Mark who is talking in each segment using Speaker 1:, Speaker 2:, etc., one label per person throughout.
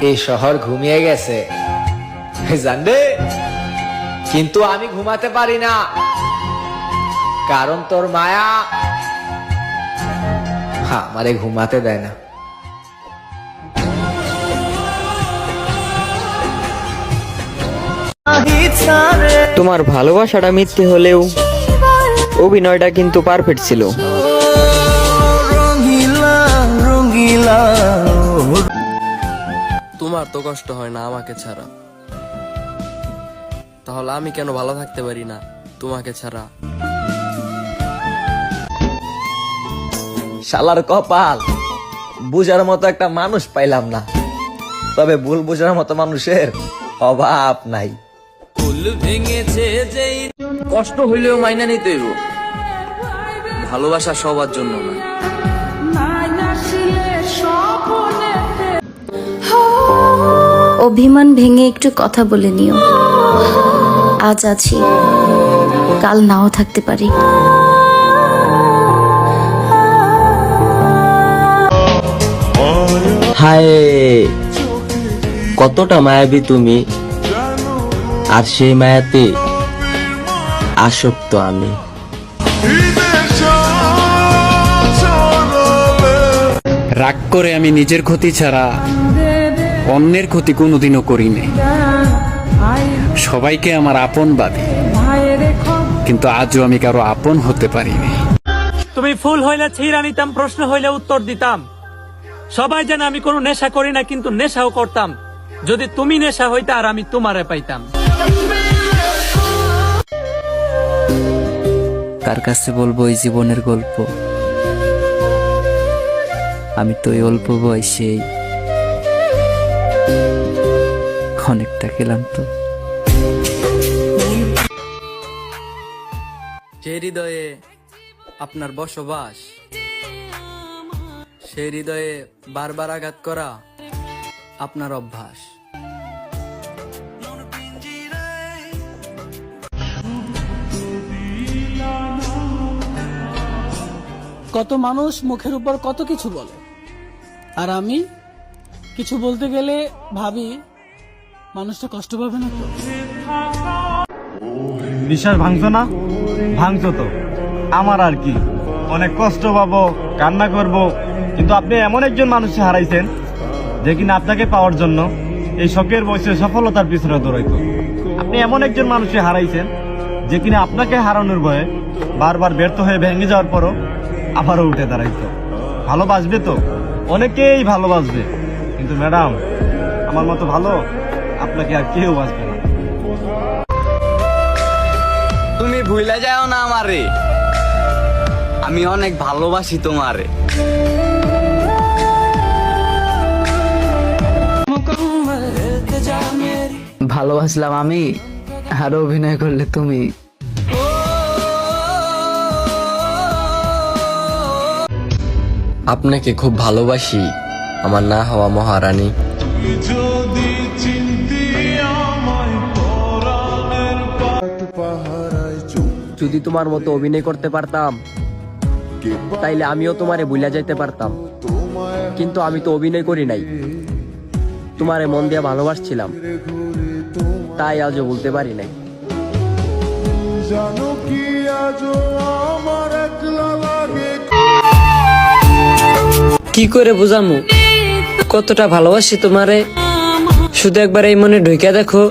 Speaker 1: এই শহর ঘুমিয়ে গেছে। জানবে কিন্তু আমি ঘুমাতে পারি না। কারণ তোর মায়া আমারে ঘুমাতে দেয় না।
Speaker 2: তোমার ভালোবাসাটা মিথ্যে হলেও অভিনয়টা কিন্তু পারফেক্ট ছিল।
Speaker 3: তোমার তো কষ্ট হয় না আমাকে ছাড়া। তাহলে আমি কেন ভালো থাকতে পারি না তোমাকে ছাড়া?
Speaker 4: শালার কপাল, বুঝার মতো একটা মানুষ পাইলাম না। তবে ভুল বুঝার মতো মানুষের অভাব নাই।
Speaker 3: কষ্ট হইলেও মাইনা নিতে ভালোবাসা সবার জন্য না।
Speaker 5: অভিমান ভেঙে একটু কথা বলে নিও। আজ আছি। কাল নাও থাকতে পারি।
Speaker 2: হায় কতটা মায়াবী তুমি। আর সেই মায়াতে আসক্ত আমি।
Speaker 6: রাগ করে আমি নিজের ক্ষতি ছাড়া অন্যের ক্ষতি কোনোদিনও করি নাই সবাইকে আমার আপন ভাবি কিন্তু আজও আমি কারও আপন হতে পারিনি।
Speaker 7: তুমি ফুল হইলে ছিঁড়া নিতাম প্রশ্ন হইলে উত্তর দিতাম। সবাই জানে আমি কোনো নেশা করি না কিন্তু নেশাও করতাম। যদি তুমি নেশা হইতা আর আমি তোমারে পাইতাম।
Speaker 8: কার কাছে বলব এই জীবনের গল্প? আমি তো এই অল্প বয়সেই অনেকটা খেলাম তো।
Speaker 3: সে হৃদয়ে আপনার বসবাস সে হৃদয়ে বারবার আঘাত করা আপনার অভ্যাস।
Speaker 9: কত মানুষ মুখের উপর কত কিছু বলে। আর আমি কিছু বলতে গেলে ভাবি, মানুষটা কষ্ট পাবে না তো?
Speaker 10: বিশ্বাস ভাঙছো না? ভাঙছো তো। আমার আর কি। অনেক কষ্ট পাবো, কান্না করব, কিন্তু আপনি এমন একজন মানুষকে হারাইছেন, যে কিনা আপনাকে পাওয়ার জন্য এই শখের বয়সে সফলতার পিছনে দৌড়াইত। আপনি এমন একজন মানুষকে হারাইছেন, যে কিনা আপনাকে হারানোর ভয়ে বারবার ব্যর্থ হয়ে ভেঙে যাওয়ার পরও আবারও উঠে দাঁড়াইত। ভালোবাসবে তো? অনেকেই ভালোবাসবে। কিন্তু ম্যাডাম আমার মতো ভালো আপনাকে আর কেউ বাসবে না।
Speaker 4: তুমি ভুলে যাও না আমারে। আমি অনেক ভালোবাসি তোমারে।
Speaker 8: ভালোবাসলাম আমি আরও অভিনয় করলে তুমি।
Speaker 3: আপনাকে খুব ভালোবাসি। আমার না হওয়া মহারানী।
Speaker 2: যদি তোমার মতো অভিনয় করতে পারতাম তাইলে আমিও তোমারে ভুলা যাইতে পারতাম। কিন্তু আমি তো অভিনয় করি নাই। তোমারে মন দিয়া ভালোবাসছিলাম। তাই আজও বলতে পারি নাই।
Speaker 8: কি করে বুঝামু? কতটা ভালোবাসি তোমারে। শুধু একবার এই মনে ঢুকে দেখো।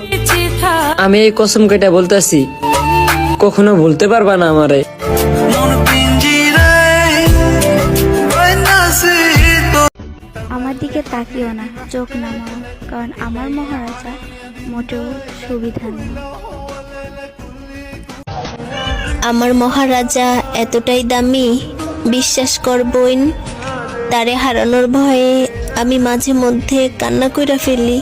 Speaker 8: আমি এই কসম কেটে বলতেছি কখনো ভুলতে পারবা না আমারে।
Speaker 5: আমার দিকে তাকিও না চোখ নামাও কারণ আমার মহারাজা মোটেও সুবিধা নেই।
Speaker 11: আমার মহারাজা এতটাই দামি বিশ্বাস কর বোন তারে হারানোর ভয়ে আমি মাঝে মধ্যে কান্না কইরা ফেলি।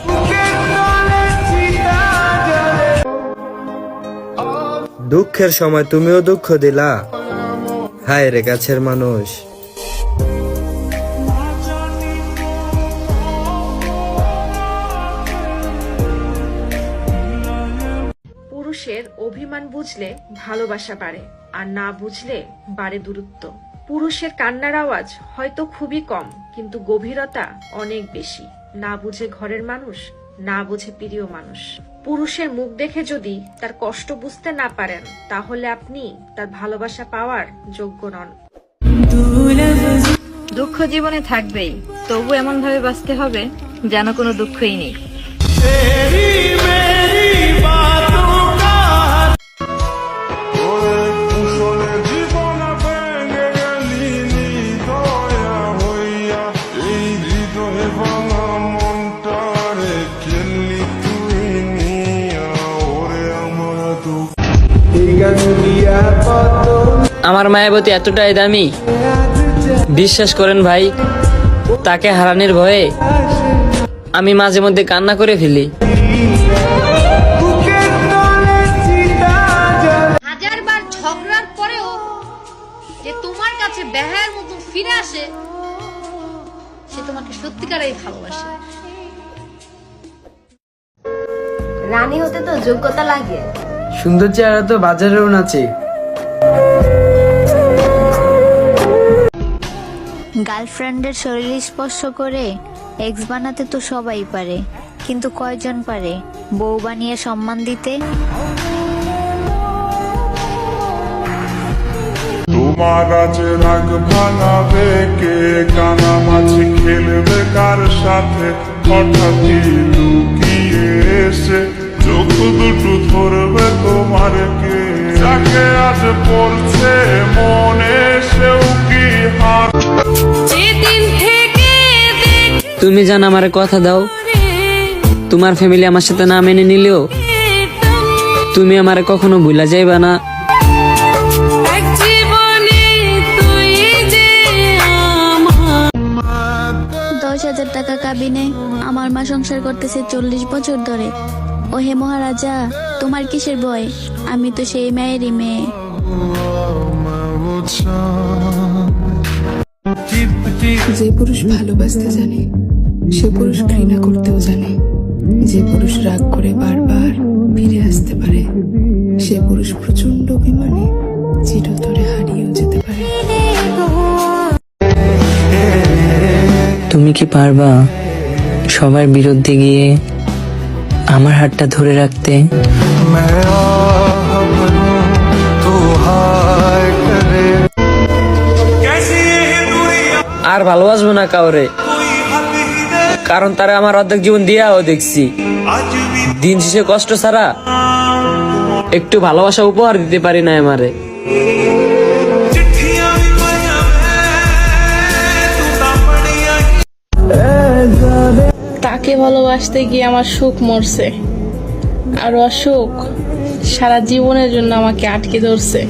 Speaker 4: দুঃখের সময় তুমিও দুঃখ দিলা। হায় রে গাছের মানুষ।
Speaker 12: পুরুষের অভিমান বুঝলে ভালোবাসা বাড়ে আর না বুঝলে বাড়ে দূরত্ব। পুরুষের কান্নার আওয়াজ হয়তো খুবই কম কিন্তু গভীরতা অনেক বেশি। না বুঝে ঘরের মানুষ না বুঝে প্রিয় মানুষ। পুরুষের মুখ দেখে যদি তার কষ্ট বুঝতে না পারেন তাহলে আপনি তার ভালোবাসা পাওয়ার যোগ্য নন।
Speaker 5: দুঃখ জীবনে থাকবেই তবু এমন ভাবে বাঁচতে হবে যেন কোনো দুঃখই নেই।
Speaker 8: আমার মায়াবতী এতটাই দামি? বিশ্বাস করেন ভাই তাকে হারানির ভয়ে আমি মাঝে মধ্যে কান্না করে ফেলি।
Speaker 12: হাজার বার ঝগড়ার পরেও যে তোমার কাছে বেহায়ের মতো ফিরে আসে সে তোমাকে সত্যিকারেই ভালোবাসে।
Speaker 5: রানী হতে তো যোগ্যতা লাগে।
Speaker 2: সুন্দর চেহারা তো বাজারেও নাচে।
Speaker 5: গার্লফ্রেন্ডের শরীর স্পর্শ করে এক্স বানাতে তো সবাই পারে, কিন্তু কয়জন পারে? বউ বানিয়ে সম্মান দিতে?
Speaker 13: তোমার রাগ ভাঙাবে কে? কানামাছি খেলবে কার সাথে? লুকিয়ে এসে চোখ দুটো ধরবে তোমার কে? যাকে আজ পড়ছে মনে সেও কি হাত
Speaker 8: তুমি জান আমার কথা দাও। তোমার ফ্যামিলি আমার সাথে না মেনে নিলেও তুমি আমার কখনো ভুলা যাইবা না।
Speaker 5: দশ হাজার টাকা কাবিনে আমার মা সংসার করতেছে চল্লিশ বছর ধরে। ও হে মহারাজা তোমার কিসের ভয়? আমি তো সেই মায়েরই মেয়ে।
Speaker 12: যে পুরুষ ভালোবাসতে জানে, সে পুরুষ ঘৃণা করতেও জানে। যে পুরুষ রাগ করে বারবার ফিরে আসতে পারে, সে পুরুষ প্রচণ্ড অভিমানে চিরতরে হারিয়েও যেতে পারে।
Speaker 8: তুমি কি পারবা সবার বিরুদ্ধে গিয়ে আমার হাতটা ধরে রাখতে? আর ভালোবাসবো না কাউরে। কারণ তারা আমার অর্ধেক জীবন দিয়াও দেখছি। দিন শেষে কষ্ট ছাড়া একটু ভালোবাসা উপহার দিতে পারি না আমারে।
Speaker 12: তাকে ভালোবাসতে গিয়ে আমার সুখ মরছে। আর অসুখ সারা জীবনের জন্য আমাকে আটকে ধরছে।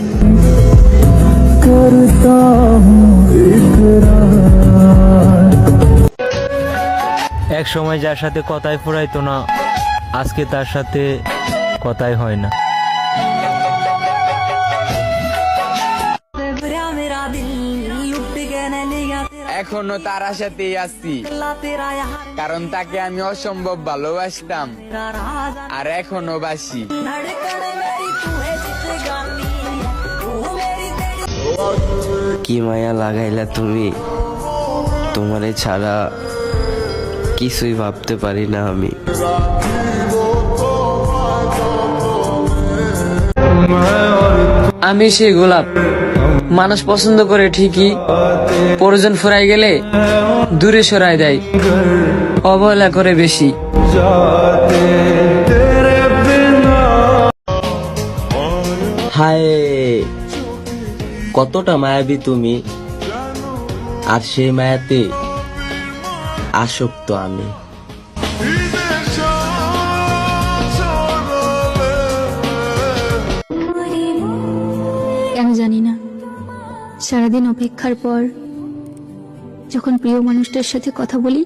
Speaker 10: এক সময় যার সাথে কথাই ফুরাইতো না আজকে তার সাথে কথাই হয় না।
Speaker 1: এখনও তার আশাতেই আছি কারণ তাকে আমি অসম্ভব ভালোবাসতাম আর এখনও বাসি।
Speaker 2: কি মায়া লাগাইলা তুমি? তোমারে ছাড়া কিছুই ভাবতে পারি না আমি।
Speaker 8: আমি সেই গোলাপ। মানুষ পছন্দ করে ঠিকই। প্রয়োজন ফুরাই গেলে দূরে সরাই দেয়। অবহেলা করে বেশি।
Speaker 2: হায় কতটা মায়াবী তুমি। আর সেই মায়াতে আসক্ত আমি।
Speaker 5: জানি না। সারাদিন অপেক্ষার পর যখন প্রিয় মানুষটার সাথে কথা বলি,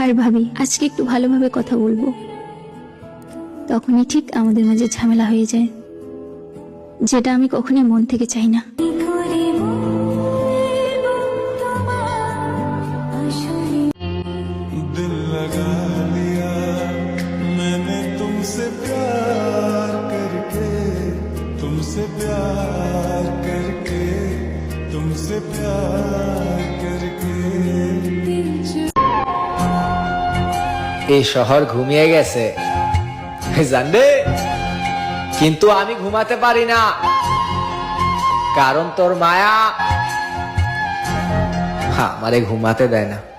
Speaker 5: আর ভাবি, আজকে একটু ভালোভাবে কথা বলব। তখনই ঠিক আমাদের মাঝে ঝামেলা হয়ে যায়, যেটা আমি কখনোই মন থেকে চাই না।
Speaker 13: तुमसे प्यार करके।
Speaker 1: এই শহর ঘুমিয়ে গেছে। জানবে, কিন্তু আমি ঘুমাতে পারি না। কারণ তোর মায়া আমারে ঘুমাতে দেয় না।